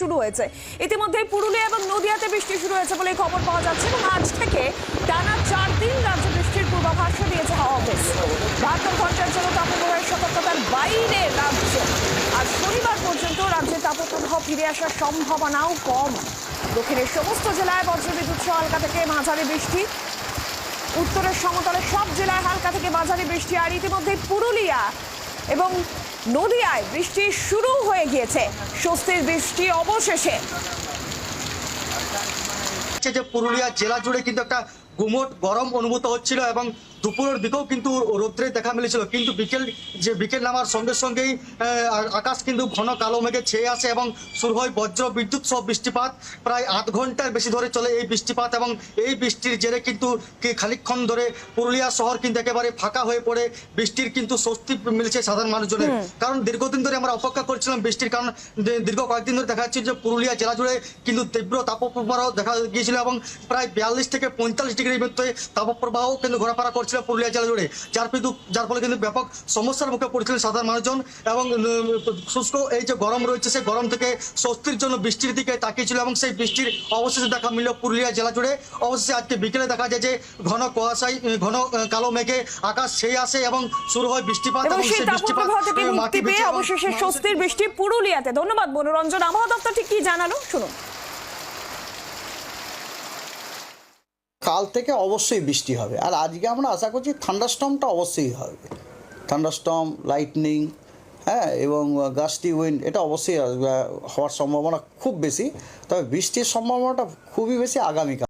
শুরু হয়েছে। ইতিমধ্যে পুরুলিয়া এবং নদিয়াতে বৃষ্টি শুরু হয়েছে বলে খবর পাওয়া যাচ্ছে এবং আজ থেকে টানা চার দিন রাজ্যে বৃষ্টির পূর্বাভাস দিয়েছে হাওয়া বাহাত্তর ঘণ্টার জন্য তাপপ্রবাহের সতর্কতার বাইরে রাজ্য। আর শনিবার পর্যন্ত রাজ্যে তাপপ্রবাহ ফিরে আসার সম্ভাবনাও কম। দক্ষিণের সমস্ত জেলায় বজ্রবিদ্যুৎ সহ হালকা থেকে মাঝারি বৃষ্টি। উত্তরের সমতলে সব জেলায় হালকা থেকে মাঝারি বৃষ্টি। আর ইতিমধ্যে পুরুলিয়া এবং নদিয়ায় বৃষ্টি শুরু হয়ে গিয়েছে। স্বস্তির বৃষ্টি অবশেষে। যে পুরুলিয়া জেলা জুড়ে কিন্তু একটা গুমট গরম অনুভূত হচ্ছিল এবং দুপুরের দিকেও কিন্তু রৌদ্রে দেখা মিলেছিল। কিন্তু বিকেল যে বিকেল নামার সঙ্গে সঙ্গেই আকাশ কিন্তু ঘন কালো মেঘে ছেয়ে আসে এবং শুরু হয় বজ্র বিদ্যুৎ সহ বৃষ্টিপাত। প্রায় আধ ঘণ্টার বেশি ধরে চলে এই বৃষ্টিপাত এবং এই বৃষ্টির জেরে কিন্তু খানিকক্ষণ ধরে পুরুলিয়া শহর কিন্তু একেবারে ফাঁকা হয়ে পড়ে। বৃষ্টির কিন্তু স্বস্তি মিলেছে সাধারণ মানুষজনের। কারণ দীর্ঘদিন ধরে আমরা অপেক্ষা করছিলাম বৃষ্টির কারণ দীর্ঘ কয়েকদিন ধরে দেখা যাচ্ছে যে পুরুলিয়া জেলা জুড়ে কিন্তু তীব্র তাপপ্রবাহ দেখা গিয়েছিল এবং প্রায় বিয়াল্লিশ থেকে পঁয়তাল্লিশ ডিগ্রির মধ্যে তাপপ্রবাহ কিন্তু ঘোরাফেরা করছিল পুরুলিয়া জেলা জুড়ে। যার কিন্তু যার ফলে কিন্তু ব্যাপক সমস্যার মুখে পড়ছিলেন সাধারণ মানুষজন এবং শুষ্ক এই যে গরম রয়েছে সেই গরম থেকে স্বস্তির জন্য বৃষ্টির দিকে তাকিয়েছিল এবং সেই বৃষ্টির অবশেষে দেখা মিলল পুরুলিয়া জেলা জুড়ে। অবশেষে আজকে বিকেলে দেখা যায় যে ঘন কুয়াশায় ঘন কালো মেঘে আকাশ ছেয়ে আসে এবং শুরু হয় বৃষ্টিপাত এবং সেই এবং অবশেষে স্বস্তির বৃষ্টি পুরুলিয়াতে। ধন্যবাদ মনোরঞ্জন আবহাওয়া দপ্তর ঠিক কি জানালো? শুনুন। কাল থেকে অবশ্যই বৃষ্টি হবে। আর আজকে আমরা আশা করছি থান্ডারস্টমটা অবশ্যই হবে। থান্ডারস্টম লাইটনিং হ্যাঁ এবং গাস্টি উইন্ড এটা অবশ্যই হওয়ার সম্ভাবনা খুব বেশি। তবে বৃষ্টির সম্ভাবনাটা খুবই বেশি আগামীকাল।